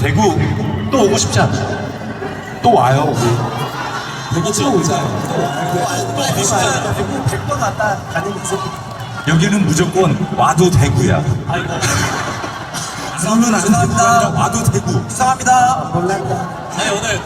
대구 또 오고 싶지 않아요? 또 와요 우리 대구 또 오자요. 대구 100번 왔다 가는 인생. 여기는 무조건 와도 대구야 그러면 안 되구가 아니라 와도 대구 이상합니다. 몰랐다. 아니 오늘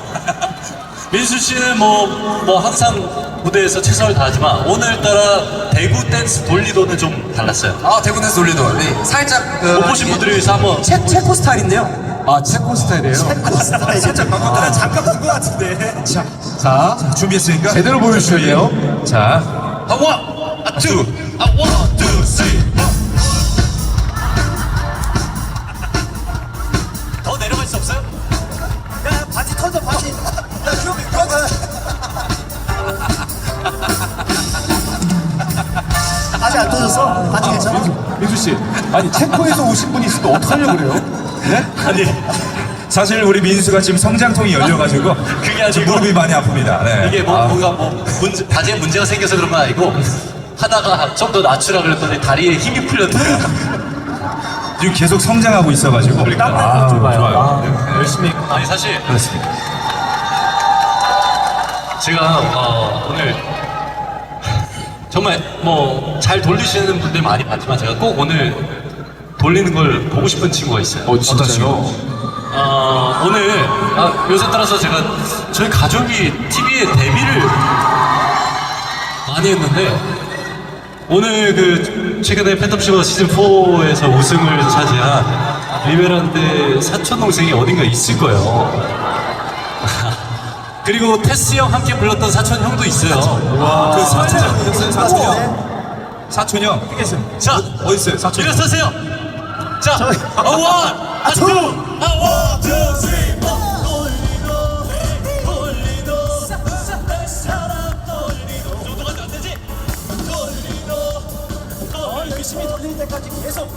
민수 씨는 뭐, 뭐 항상 무대에서 최선을 다하지만 오늘따라 대구 댄스 돌리도는 좀 달랐어요. 아 대구 댄스 돌리도 네. 살짝 그, 못 보신 분들을 위해서 한번 체, 체코 스타일인데요. 아 체코 스타일이에요? 체코 스타일. 살짝 바꿨더라. 잠깐 본것 같은데. 자, 자 준비했으니까 제대로 보여주셔야 돼요 자아 원, 아 투, 아 원, 투, 쓰리, 민수 씨 아니 체코에서 오신 분이 때 어떡하려고 그래요? 네? 아니 사실 우리 민수가 지금 성장통이 열려가지고 그게 아니고 무릎이 많이 아픕니다 네. 이게 뭐 아, 뭔가 뭐 문제, 바지에 문제가 생겨서 그런 건 아니고 하다가 좀 더 낮추라 그랬더니 다리에 힘이 풀렸더라고요. 지금 계속 성장하고 있어가지고 아, 좋아요 네. 열심히. 아니 사실 그렇습니다 제가 어, 오늘 정말 뭐 잘 돌리시는 분들 많이 봤지만 제가 꼭 오늘 돌리는 걸 보고 싶은 친구가 있어요. 어 진짜요? 어, 오늘 아, 요새 따라서 제가 저희 가족이 TV에 데뷔를 많이 했는데 오늘 그 최근에 팬텀쇼 시즌 4에서 우승을 차지한 리베란데 사촌 동생이 어딘가 있을 거예요. 그리고 테스 형 함께 불렀던 사촌 형도 있어요. 그 사촌 형. 사촌 형 사촌 형. 자, 어디 있어요? 사촌 형. 일어서세요. 자, 아, 원, 아, 투, 아, 원, 투, 쓰리, 포. 열심히 돌릴 때까지 계속.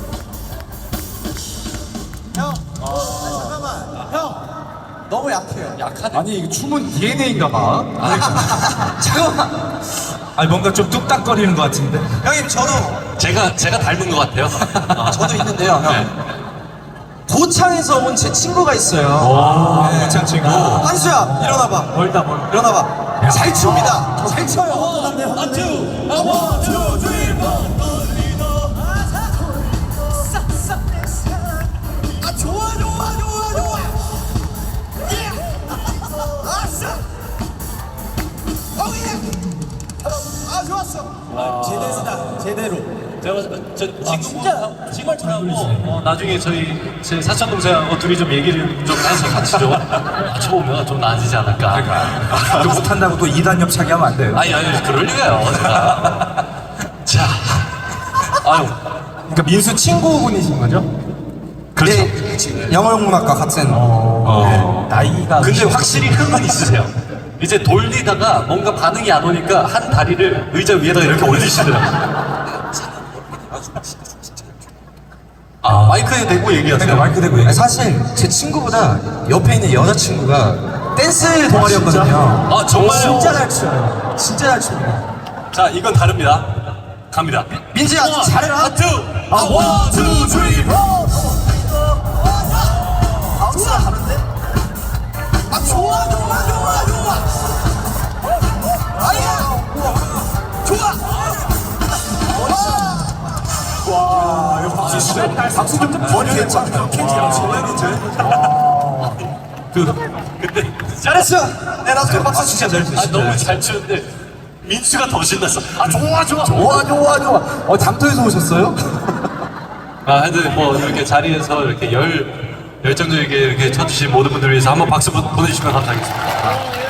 형, 아, 잠깐만. 형, 너무 약해요. 약하네. 아니 이게 춤은 DNA인가 봐 잠깐만. 아니 뭔가 좀 뚝딱거리는 것 같은데 형님, 저도, 제가, 제가 닮은 것 같아요. 아, 저도 있는데요, 형. 네. 고창에서 온 제 친구가 있어요. 아 고창 친구 한수야, 일어나봐. 멀다, 멀. 일어나봐. 잘 춥니다. 잘 쳐요. 아, 투, 아, 원, 투, 아, 좋았어. 제대로다, 제대로. 제가 저 진짜 정말 잘하고 어, 나중에 저희 제 사촌 동생하고 둘이 좀 얘기를 좀 해서 같이 좀 맞춰보면 좀 나아지지 않을까. 또 못한다고 또 2단 협차기 하면 안 돼요 아니 아니 그럴 리가요. 제가. 자, 아유 그러니까 민수 친구분이신 거죠? 그렇죠. 네, 영어영문학과 같은. 어. 나이가 근데 확실히 흥은 있으세요. 이제 돌리다가 뭔가 반응이 안 오니까 한 다리를 의자 위에다 이렇게 올리시더라고요. 아, 마이크에 대고 얘기하세요. 마이크 대고 얘기해 사실 제 친구보다 옆에 있는 여자친구가 댄스 동아리였거든요. 아, 정말요? 진짜 잘 춰요. 진짜 잘 춥니다. 자, 이건 다릅니다. 갑니다. 민지야, 잘해라. 아, 투, 아, 원, 투, 쓰리, 포. 아, 진짜 다른데? 아, 좋아, 좋아, 좋아, 좋아. 박수 좀 머리 괜찮다. 캔디랑 정말 괜찮아. 그, 근데, 잘했어! 네, 나도 박수 진짜 잘 아, 너무 잘 추는데, 민수가 더 신났어. 아, 좋아, 좋아. 좋아 좋아 좋아 어 장터에서 오셨어요? 아, 하여튼 뭐, 이렇게 자리에서 이렇게 열, 열정적이게 이렇게 쳐주신 모든 분들 을 위해서 한번 박수 보- 보내주시면 감사하겠습니다.